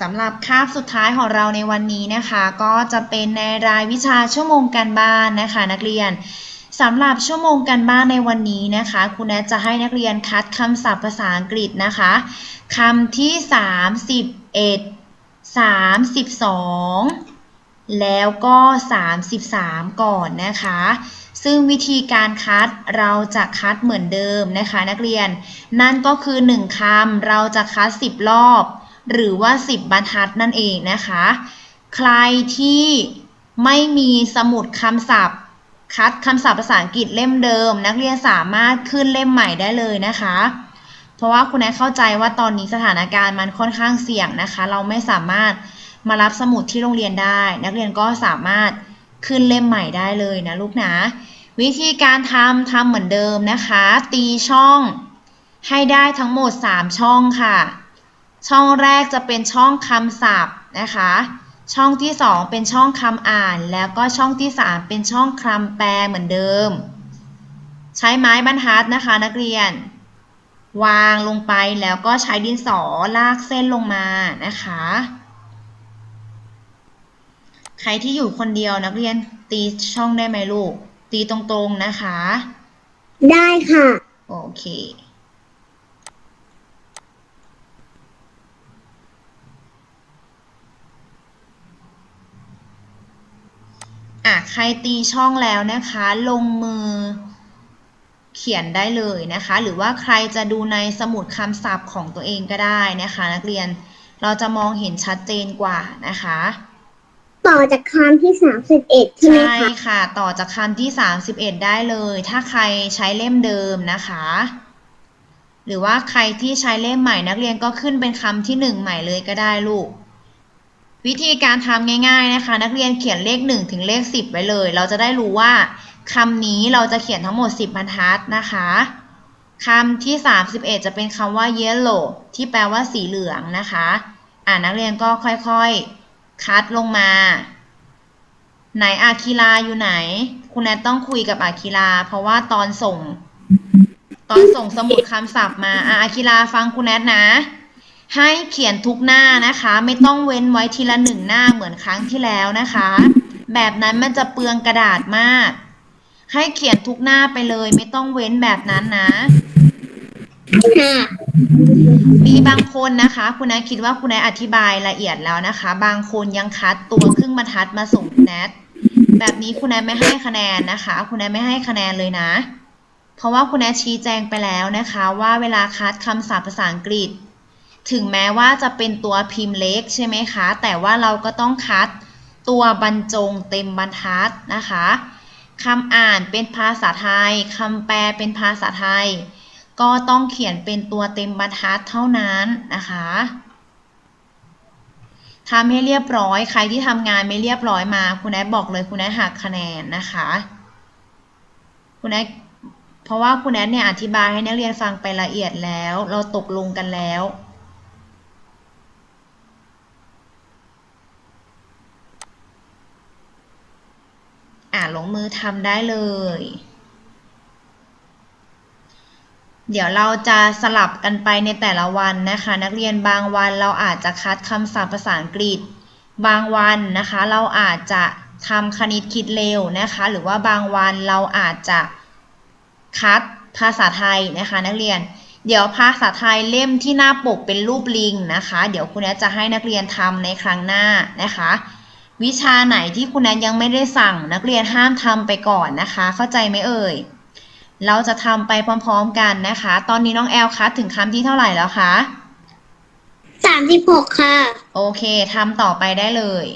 สำหรับคาบสุดท้ายของเราในวันนี้นะคะ ก็จะเป็นในรายวิชาชั่วโมงการบ้านนะคะ นักเรียนสำหรับชั่วโมงการบ้านในวันนี้นะคะครูแนทจะให้นักเรียนคัดคำศัพท์ภาษาอังกฤษนะคะคำที่ 31 32 แล้วก็ 33 ก่อนนะคะ ซึ่งวิธีการคัดเราจะคัดเหมือนเดิมนะคะ นักเรียน นั่นก็คือ 1คำเราจะคัด 10 รอบ หรือว่า 10 บรรทัดนั่นเองนะคะ ใครที่ไม่มีสมุดคำศัพท์ คัดคำศัพท์ภาษาอังกฤษเล่มเดิม นักเรียนสามารถขึ้นเล่มใหม่ได้เลยนะคะ เพราะว่าคุณแอนเข้าใจว่าตอนนี้สถานการณ์มันค่อนข้างเสี่ยงนะคะ เราไม่สามารถมารับสมุดที่โรงเรียนได้ นักเรียนก็สามารถขึ้นเล่มใหม่ได้เลยนะลูกนะ วิธีการทำทำเหมือนเดิมนะคะ ตีช่องให้ได้ทั้งหมด 3 ช่องค่ะ ช่องแรกจะเป็นช่องคำศัพท์นะคะ ช่องที่ 2 เป็นช่องคำอ่าน แล้วก็ช่องที่ 3 เป็นช่องคำแปลเหมือนเดิม ใช้ไม้บรรทัดนะคะนักเรียน วางลงไปแล้วก็ใช้ดินสอลากเส้นลงมานะคะ ใครที่อยู่คนเดียวนักเรียนตีช่องได้ไหมลูก ตีตรงๆนะคะ ได้ค่ะ โอเค อะใครตีช่องแล้วนะคะ ลงมือเขียนได้เลยนะคะ หรือว่าใครจะดูในสมุดคำศัพท์ของตัวเองก็ได้นะคะ นักเรียนเราจะมองเห็นชัดเจนกว่านะคะ ต่อจากคำที่สามสิบเอ็ดใช่ไหมใช่คะค่ะ ต่อจากคำที่ 31 ได้เลย ถ้าใครใช้เล่มเดิมนะคะ หรือว่าใครที่ใช้เล่มใหม่นักเรียนก็ขึ้นเป็นคำที่ 1 ใหม่เลยก็ได้ลูก วิธีการทำง่าย ๆนะคะ นักเรียนเขียนเลข 1 ถึงเลข 10 ไว้เลย เราจะได้รู้ว่าคำนี้เราจะเขียนทั้งหมด 10บรรทัดนะคะคำที่ 31 จะเป็นคำว่า yellow ที่แปลว่าสีเหลืองนะคะอ่านักเรียนก็ค่อยๆ คัดลงมา ไหนอาคิราอยู่ไหน คุณแนทต้องคุยกับอาคิราเพราะว่าตอนส่ง ตอนส่งสมุดคำศัพท์มาอาคิราฟังคุณแนทนะ ให้เขียนทุกหน้านะคะ ไม่ต้องเว้นไว้ทีละหนึ่งหน้าเหมือนครั้งที่แล้วนะคะ แบบนั้นมันจะเปลืองกระดาษมาก ให้เขียนทุกหน้าไปเลย ไม่ต้องเว้นแบบนั้นนะ ค่ะ มีบางคนนะคะ คุณแนทคิดว่าคุณแนทอธิบายละเอียดแล้วนะคะ บางคนยังคัดตัวครึ่งบรรทัดมาส่งคุณแนทแบบนี้คุณแนทไม่ให้คะแนนนะคะ คุณแนทไม่ให้คะแนนเลยนะ เพราะว่าคุณแนทชี้แจงไปแล้วนะคะ ว่าเวลาคัดคำศัพท์ภาษาอังกฤษ ถึงแม้ว่าจะเป็นตัวพิมพ์เล็กใช่ไหมคะ แต่ว่าเราก็ต้องคัดตัวบรรจงเต็มบรรทัดนะคะคำอ่านเป็นภาษาไทยคำแปลเป็นภาษาไทย ก็ต้องเขียนเป็นตัวเต็มบรรทัดเท่านั้นนะคะทำให้เรียบร้อย ใครที่ทำงานไม่เรียบร้อยมา คุณแอดบอกเลยคุณแอดหักคะแนนนะคะ คุณแอดเพราะว่าคุณแอดเนี่ยอธิบายให้นักเรียนฟังไปละเอียดแล้ว เราตกลงกันแล้ว อ่าลงมือทำได้เลย เดี๋ยวเราจะสลับกันไปในแต่ละวันนะคะ นักเรียนบางวันเราอาจจะคัดคำศัพท์ภาษาอังกฤษ บางวันนะคะ เราอาจจะทำคณิตคิดเร็วนะคะ หรือว่าบางวันเราอาจจะคัดภาษาไทยนะคะ นักเรียน เดี๋ยวภาษาไทยเล่มที่หน้าปกเป็นรูปลิงนะคะ เดี๋ยวคุณแอจะให้นักเรียนทำในครั้งหน้านะคะ วิชาไหนที่คุณแอนยังไม่ได้สั่ง นักเรียนห้ามทำไปก่อนนะคะ เข้าใจไหมเอ่ย เราจะทำไปพร้อมๆกันนะคะ ตอนนี้น้องแอลคัดถึงคำที่เท่าไหร่แล้วคะสามสิบหกค่ะ โอเคทำต่อไปได้เลย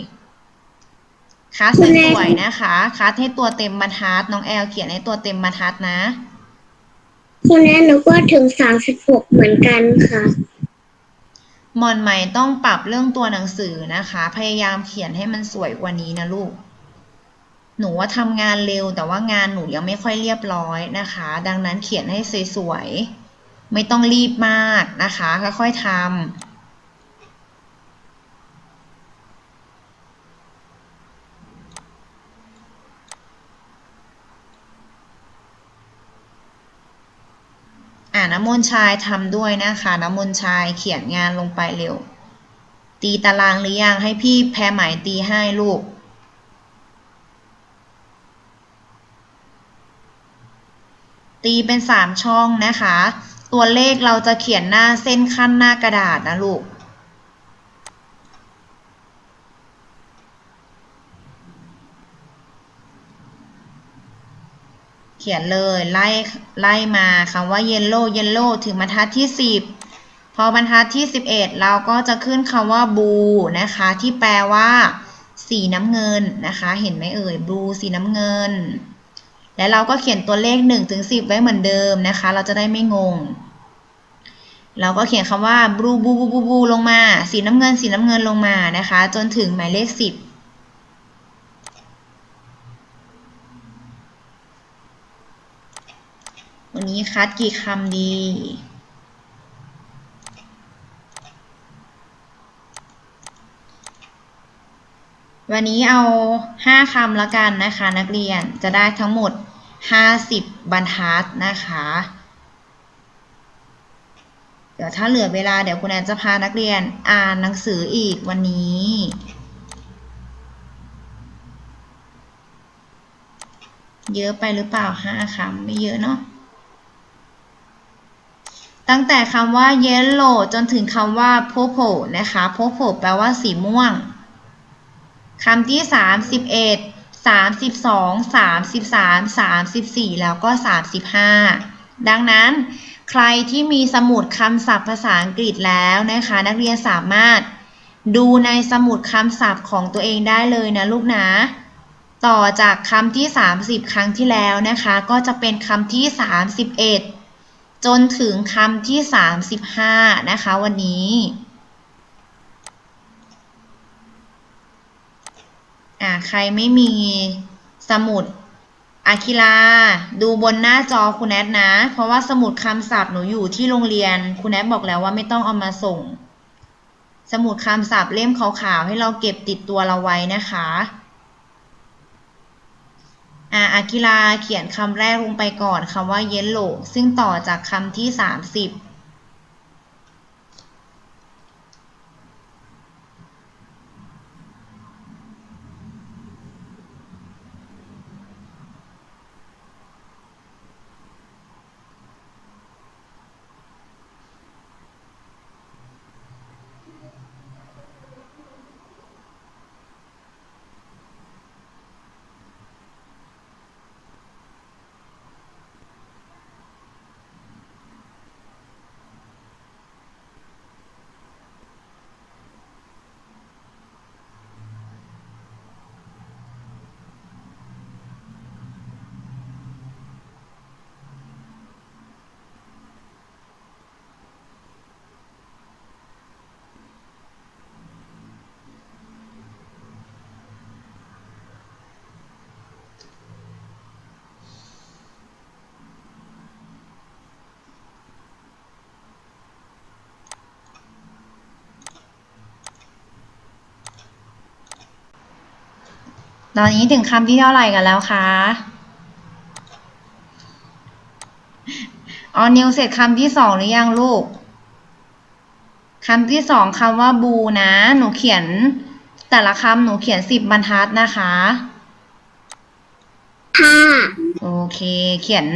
คัดคุณแม่สวยๆนะคะ คัดให้ตัวเต็มบรรทัด น้องแอลเขียนให้ตัวเต็มบรรทัดนะ คุณแอนนึกว่าถึงสามสิบหกเหมือนกันค่ะ หมอนใหม่ต้องปรับเรื่องตัวหนังสือนะคะ พยายามเขียนให้มันสวยกว่านี้นะลูก หนูว่าทำงานเร็วแต่ว่างานหนูยังไม่ค่อยเรียบร้อยนะคะ ดังนั้นเขียนให้สวยๆ ไม่ต้องรีบมากนะคะ ค่อยๆทำ น้ำมนต์ชายทำด้วยนะคะ น้ำมนต์ชายเขียนงานลงไปเร็ว ตีตารางหรือยังให้พี่แพรหมายตีให้ลูกตีเป็นสามช่องนะคะ ตัวเลขเราจะเขียนหน้าเส้นขั้นหน้ากระดาษนะลูก เขียนเลยไล่ไล่มาคำว่า yellow yellow ถึงบรรทัดที่ 10 พอบรรทัดที่ 11 เราก็จะขึ้นคำว่า blue นะคะ ที่แปลว่า สีน้ำเงินนะคะ เห็นไหมเอ่ย blue สีน้ำเงิน และเราก็เขียนตัวเลข1ถึง10 ไว้เหมือนเดิมนะคะ เราจะได้ไม่งง เราก็เขียนคำว่า blue blue blue blue ลงมา สีน้ำเงิน สีน้ำเงินลงมานะคะ จนถึงหมายเลข 10 วันนี้คัดกี่คำดีวันนี้เอา 5 คำล้วกันนะคะ นักเรียนจะได้ทั้งหมด 50 บรรทัดนะคะ เดี๋ยวถ้าเหลือเวลาเดี๋ยวคุณแอนจะพานักเรียนอ่านหนังสืออีกวันนี้ เยอะไปหรือเปล่า 5คำไม่เยอะเนาะ ตั้งแต่คำว่า yellow จนถึงคำว่า purple นะคะ purple แปลว่าสีม่วงคำที่ 31 32 33 34 แล้วก็ 35 ดังนั้นใครที่มีสมุดคำศัพท์ภาษาอังกฤษแล้วนะคะ นักเรียนสามารถดูในสมุดคำศัพท์ของตัวเองได้เลยนะลูกนะ ต่อจากคำที่ 30 ครั้งที่แล้วนะคะ ก็จะเป็นคำที่ 31 จนถึงคำที่ 35 นะคะ วันนี้อ่าใครไม่มีสมุดอาคิลาดูบนหน้าจอคุณแอดนะ เพราะว่าสมุดคำศัพท์หนูอยู่ที่โรงเรียนคุณแอดบอกแล้วว่าไม่ต้องเอามาส่ง สมุดคำศัพท์เล่มขาวๆให้เราเก็บติดตัวเราไว้นะคะ อ่าอากิราเขียนคำแรกลงไปก่อนคำว่าเยลโลซึ่งต่อจากคำที่ 30 ตอนนี้ถึงคำที่เท่าไหร่กันแล้วคะออนิวเสร็จคำที่สองหรือยังลูกคำที่สองคำว่าบูนะ หนูเขียน แต่ละคำหนูเขียนสิบบรรทัดนะคะค่ะโอเค เขียน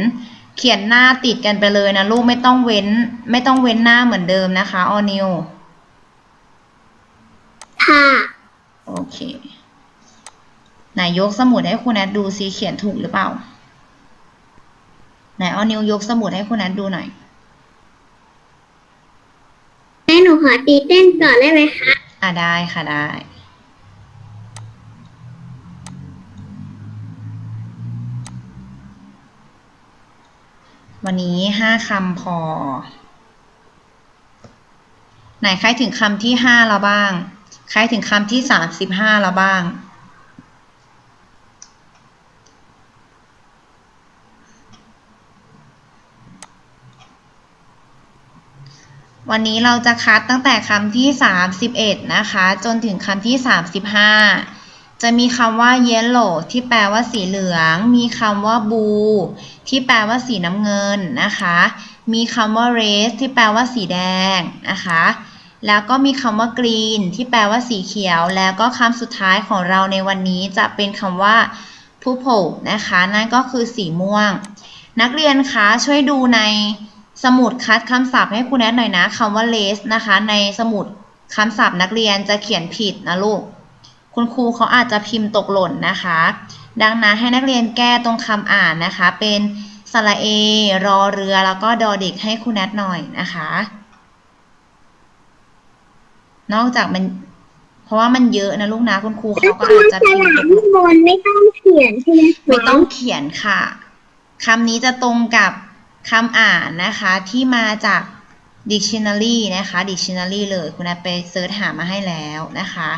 เขียนหน้าติดกันไปเลยนะลูกไม่ต้องเว้น ไม่ต้องเว้นหน้าเหมือนเดิมนะคะออนิวค่ะโอเค ไหนยกสมุดให้คุณแอดดูซิเขียนถูกหรือเปล่า ไหนเอานิ้วยกสมุดให้คุณแอดดูหน่อยแม่หนูขอตีเต้นก่อนได้ไหมคะ อะได้ค่ะได้วันนี้ห้าคำพอ ไหนใครถึงคำที่ห้าแล้วบ้าง ใครถึงคำที่สามสิบห้าแล้วบ้าง วันนี้เราจะคัดตั้งแต่คำที่ 31 นะคะ จนถึงคำที่ 35 จะมีคำว่า yellow ที่แปลว่าสีเหลือง มีคำว่า blue ที่แปลว่าสีน้ำเงินนะคะ มีคำว่า red ที่แปลว่าสีแดงนะคะ แล้วก็มีคำว่า green ที่แปลว่าสีเขียว แล้วก็คำสุดท้ายของเราในวันนี้จะเป็นคำว่า purple นะคะ นั่นก็คือสีม่วง นักเรียนคะช่วยดูใน สมุดคัดคำศัพท์ให้ครูแนทหน่อยนะคำว่า lace นะคะ ในสมุดคำศัพท์นักเรียนจะเขียนผิดนะลูก คุณครูเขาอาจจะพิมพ์ตกหล่นนะคะ ดังนั้นให้นักเรียนแก้ตรงคำอ่านนะคะ เป็นสระเอ รอเรือ แล้วก็ดอเด็กให้ครูแนทหน่อยนะคะ นอกจากมัน เพราะว่ามันเยอะนะลูกนะ คุณครูเขาก็อาจจะฉพิมพ์ลาตมกหล่นข้างบนไม่ต้องเขียนใช่ไหมคะไม่ต้องเขียนค่ะคำนี้จะตรงกับ คำอ่านนะคะที่มาจาก dictionary นะคะ dictionary เลยคุณนัทไปเซิร์ชหามาให้แล้วนะคะ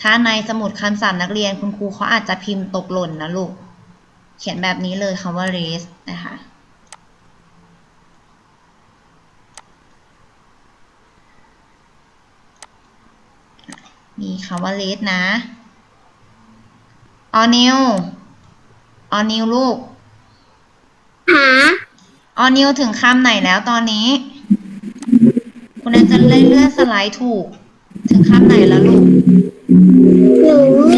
ถ้าในสมุดคำศัพท์นักเรียนคุณครูเขาอาจจะพิมพ์ตกหล่นนะลูก เขียนแบบนี้เลยคำว่า race นะคะมีคำว่า race นะออนิวออนิวลูกหา ออนิวถึงคำไหนแล้วตอนนี้ คุณแอนจะเลื่อนเลื่อนสไลด์ถูก ถึงคำไหนแล้วลูก หนู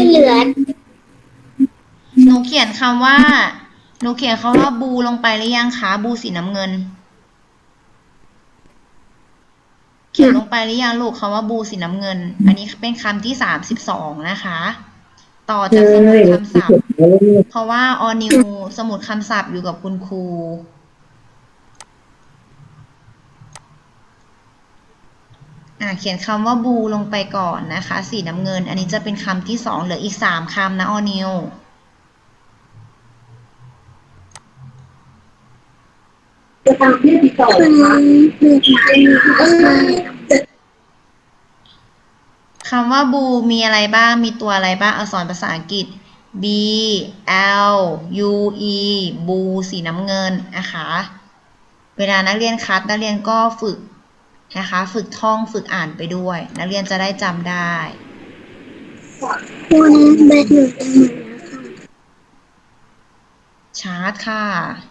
เหลือหนูเขียนคำว่า หนูเขียนคำว่าบูลงไปหรือยังคะบูสีน้ำเงิน เขียนลงไปหรือยังลูกคำว่าบูสีน้ำเงิน อันนี้เป็นคำที่สามสิบสองนะคะ ต่อจากสมุดคำศัพท์ เพราะว่าออนิวสมุดคำศัพท์อยู่กับคุณครู อ่า เขียนคำว่าบูลงไปก่อนนะคะ สีน้ำเงิน อันนี้จะเป็นคำที่สองเหลืออีกสามคำนะออนิวจะตามที่ติดต่อนะคะหนึ่งเอคำว่าบูมีอะไรบ้าง มีตัวอะไรบ้างอักษรภาษาอังกฤษ B L U E บูสีน้ำเงินนะคะ เวลานักเรียนคัดนักเรียนก็ฝึก นะคะ ฝึกท่องฝึกอ่านไปด้วย นักเรียนจะได้จำได้คุณแบตหนูจะหมดแล้วค่ะ ชาร์จค่ะ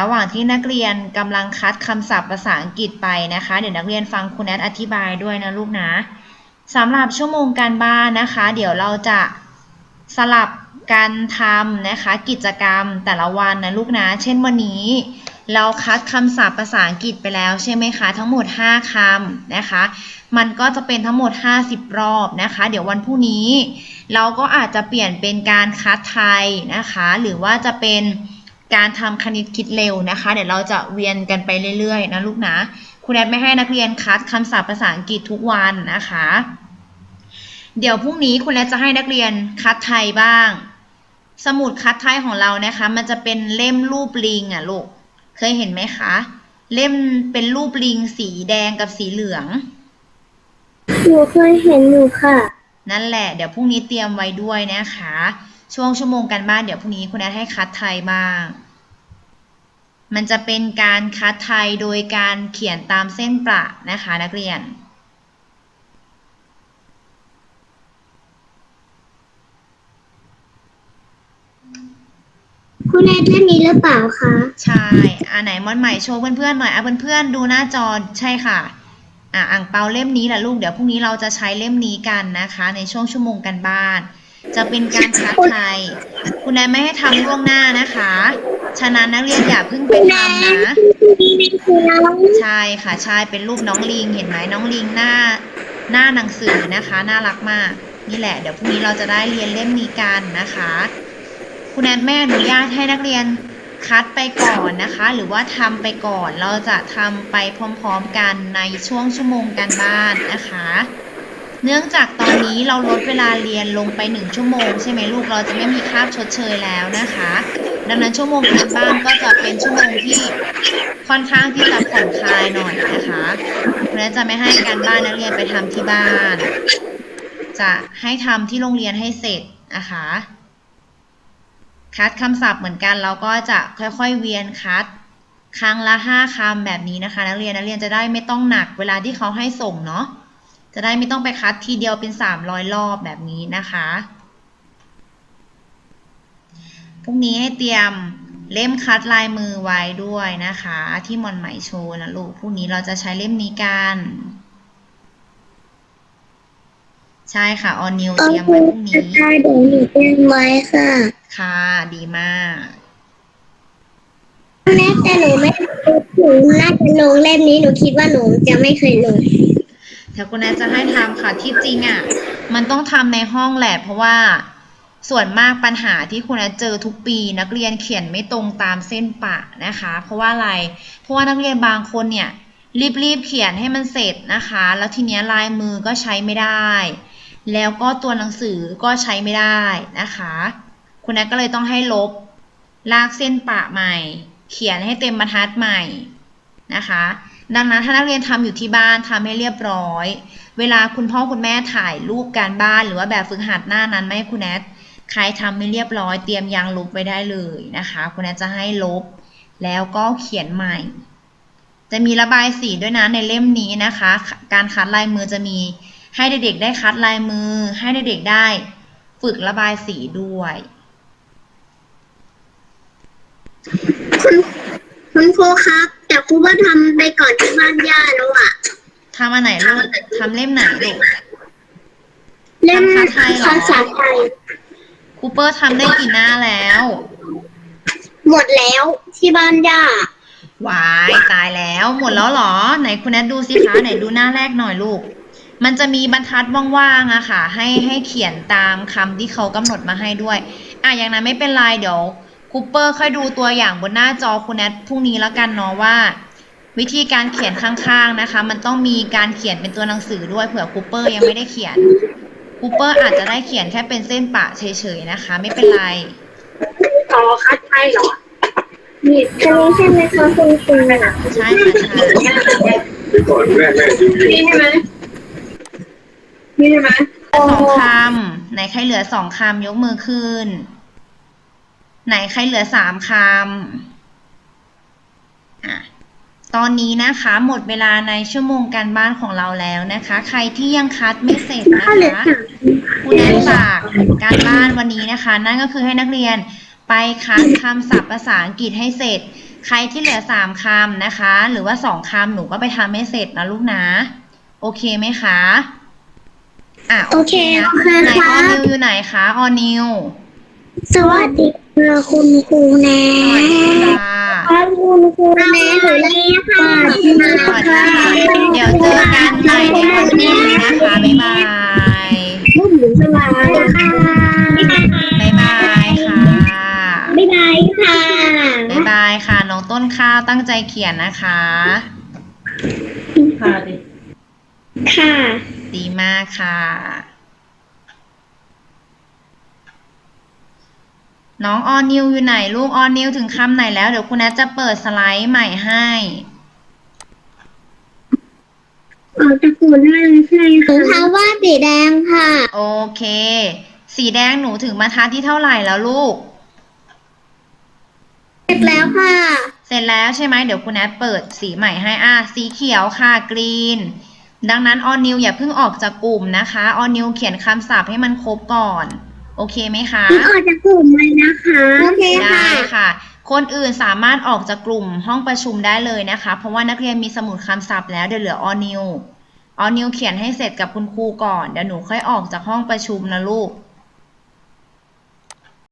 ระหว่างที่นักเรียนกำลังคัดคำศัพท์ภาษาอังกฤษไปนะคะ เดี๋ยวนักเรียนฟังคุณแอดอธิบายด้วยนะลูกนะสำหรับชั่วโมงการบ้านนะคะ เดี๋ยวเราจะสลับการทำนะคะกิจกรรมแต่ละวันนะลูกนะ เช่นวันนี้เราคัดคำศัพท์ภาษาอังกฤษไปแล้วใช่ไหมคะ ทั้งหมด 5คำนะคะ มันก็จะเป็นทั้งหมด 50 รอบนะคะ เดี๋ยววันพรุ่งนี้ เราก็อาจจะเปลี่ยนเป็นการคัดไทยนะคะ หรือว่าจะเป็น การทำคณิตคิดเร็วนะคะ เดี๋ยวเราจะเวียนกันไปเรื่อยๆนะลูกนะคุณแอดไม่ให้นักเรียนคัดคำศัพท์ภาษาอังกฤษทุกวันนะคะ เดี๋ยวพรุ่งนี้คุณแอดจะให้นักเรียนคัดไทยบ้าง สมุดคัดไทยของเรานะคะ มันจะเป็นเล่มรูปลิงอะลูกเคยเห็นไหมคะ เล่มเป็นรูปลิงสีแดงกับสีเหลืองหนูเคยเห็นอยู่ค่ะ นั่นแหละ เดี๋ยวพรุ่งนี้เตรียมไว้ด้วยนะคะ ช่วงชั่วโมงกันบ้านเดี๋ยวพรุ่งนี้คุณแอดให้คัดไทยบ้าง มันจะเป็นการคัดไทยโดยการเขียนตามเส้นประนะคะนักเรียนคุณแอดเล่นนี้หรือเปล่าคะ ใช่ อ่าไหนมอนใหม่โชว์เพื่อนๆหน่อย อะเพื่อนๆดูหน้าจอใช่ค่ะ อะอ่างเปาเล่มนี้แหละลูก เดี๋ยวพรุ่งนี้เราจะใช้เล่มนี้กันนะคะ ในช่วงชั่วโมงกันบ้าน จะเป็นการคัดไทยคุณแอนไม่ให้ทำล่วงหน้านะคะ ฉะนั้นนักเรียนอย่าเพิ่งไปทำนะ ใช่ค่ะใช่เป็นรูปน้องลิงเห็นไหมน้องลิงหน้า หน้าหนังสือนะคะ น่ารักมาก นี่แหละ เดี๋ยวพรุ่งนี้เราจะได้เรียนเล่มนี้กันนะคะ คุณแอนไม่อนุญาตให้นักเรียนคัดไปก่อนนะคะ หรือว่าทำไปก่อนเราจะทำไปพร้อมๆกันในช่วงชั่วโมงการบ้านนะคะ เนื่องจากตอนนี้เราลดเวลาเรียนลงไปหนึ่งชั่วโมง ใช่ไหมลูก เราจะไม่มีคาบชดเชยแล้วนะคะ ดังนั้นชั่วโมงการบ้านก็จะเป็นชั่วโมงที่ค่อนข้างที่จะผ่อนคลายหน่อยนะคะเพราะฉะนั้นจะไม่ให้การบ้านนักเรียนไปทำที่บ้าน จะให้ทำที่โรงเรียนให้เสร็จนะคะคัดคำศัพท์เหมือนกันเราก็จะค่อยๆเวียนคัดครั้งละห้าคำแบบนี้นะคะ นักเรียนนักเรียนจะได้ไม่ต้องหนักเวลาที่เขาให้ส่งเนาะ จะได้ไม่ต้องไปคัดทีเดียวเป็นสามร้อยรอบแบบนี้นะคะพรุ่งนี้ให้เตรียมเล่มคัดลายมือไว้ด้วยนะคะ ที่มอนไหมโชว์นะลูกพรุ่งนี้เราจะใช้เล่มนี้กัน ใช่ค่ะออนิวเตรียมไว้พรุ่งนี้ค่ะเดี๋ยวหนูเตรียมไว้ค่ะ ค่ะดีมากแอดแต่หนูไม่หนูน่าจะลงเล่มนี้หนูคิดว่าหนูจะไม่เคยลง ถ้าคุณแอดจะให้ทำค่ะที่จริงอะมันต้องทำในห้องแหละเพราะว่าส่วนมากปัญหาที่คุณแอดเจอทุกปีนักเรียนเขียนไม่ตรงตามเส้นปะนะคะ เพราะว่าอะไร เพราะว่านักเรียนบางคนเนี่ยรีบๆเขียนให้มันเสร็จนะคะ แล้วทีเนี้ยลายมือก็ใช้ไม่ได้ แล้วก็ตัวหนังสือก็ใช้ไม่ได้นะคะ คุณแอดก็เลยต้องให้ลบลากเส้นปะใหม่ เขียนให้เต็มบรรทัดใหม่นะคะ ดังนั้นถ้านักเรียนทำอยู่ที่บ้านทำให้เรียบร้อย เวลาคุณพ่อคุณแม่ถ่ายรูปการบ้านหรือว่าแบบฝึกหัดหน้านั้นไม่คุณแอดใครทำไม่เรียบร้อยเตรียมยางลบไว้ได้เลยนะคะ คุณแอดจะให้ลบ แล้วก็เขียนใหม่ จะมีระบายสีด้วยนะในเล่มนี้นะคะ การคัดลายมือจะมีให้เด็กๆได้คัดลายมือ ให้เด็กๆได้ฝึกระบายสีด้วยคุณคุณครูครับ แต่ครูว่าทำไปก่อนที่บ้านย่าแล้วอะทำอันไหนลูกทำเล่มไหนลูก เล่มภาษาไทยเหรอ ภาษาไทยคูเปอร์ทำได้กี่หน้าแล้ว หมดแล้วที่บ้านย่า วายตายแล้วหมดแล้วเหรอ ไหนคุณแอดดูสิคะ ไหนดูหน้าแรกหน่อยลูก มันจะมีบรรทัดว่างๆอะค่ะ ให้ให้เขียนตามคำที่เขากำหนดมาให้ด้วย อะอย่างนั้นไม่เป็นไรเดี๋ยว คูเปอร์ค่อยดูตัวอย่างบนหน้าจอคุณแอดพรุ่งนี้แล้วกันเนาะว่า วิธีการเขียนข้างๆนะคะ มันต้องมีการเขียนเป็นตัวหนังสือด้วยเผื่อคูเปอร์ยังไม่ได้เขียนคูเปอร์อาจจะได้เขียนแค่เป็นเส้นปะเฉยๆนะคะ ไม่เป็นไรต่อคัดไทยเหรอนี่อันนี้ใช่ไหมคะคุณครูใช่ค่ะใช่ก่อนแม่แม่ดูอยู่นี่ใช่ไหมนี่ใช่ไหมสองคำไหนใครเหลือสองคำยกมือขึ้น ไหนใครเหลือสามคำอะตอนนี้นะคะหมดเวลาในชั่วโมงการบ้านของเราแล้วนะคะ ใครที่ยังคัดไม่เสร็จนะถ้าเหลือคะสามคุณแอนฝากการบ้านวันนี้นะคะ นั่นก็คือให้นักเรียนไปคัดคำศัพท์ภาษาอังกฤษให้เสร็จ ใครที่เหลือสามคำนะคะ หรือว่าสองคำหนูก็ไปทำให้เสร็จนะลูกนะ โอเคไหมคะอะโอเคนะโอเคไหนคอรัอบนิวอยู่ไหนคะออนิวสวัสดี ค่ะคุณครูแนสวัสดีค่ะครับคุณครูแนหนูเรียกค่ะสวัสดีค่ะเดี๋ยวเจอกันใหม่ในวันพรุ่งนี้นะคะ บ๊ายบายลูกหนูสวัสดีค่ะบ๊ายบายค่ะ บ๊ายบายค่ะบ๊ายบายค่ะ น้องต้นข้าวตั้งใจเขียนนะคะ ค่ะดิค่ะดีมากค่ะ น้องออนิวอยู่ไหนลูกออนิวถึงคำไหนแล้ว เดี๋ยวคุณแอทจะเปิดสไลด์ใหม่ให้ออกจากกลุ่มได้เลยใช่ค่ะคำว่าสีแดงค่ะ โอเค สีแดงหนูถึงบรรทัดที่เท่าไหร่แล้วลูก เสร็จแล้วค่ะ เสร็จแล้วใช่ไหมเดี๋ยวคุณแอทเปิดสีใหม่ให้อะสีเขียวค่ะกรีนดังนั้นออนิวอย่าเพิ่งออกจากกลุ่มนะคะออนิวเขียนคำศัพท์ให้มันครบก่อน โอเคไหมคะนี่ออกจากกลุ่มเลยนะคะโอเคได้ค่ะ คนอื่นสามารถออกจากกลุ่มห้องประชุมได้เลยนะคะ เพราะว่านักเรียนมีสมุดคำศัพท์แล้วเดี๋ยวเหลือออนิวออนิวเขียนให้เสร็จกับคุณครูก่อนเดี๋ยวหนูค่อยออกจากห้องประชุมนะลูก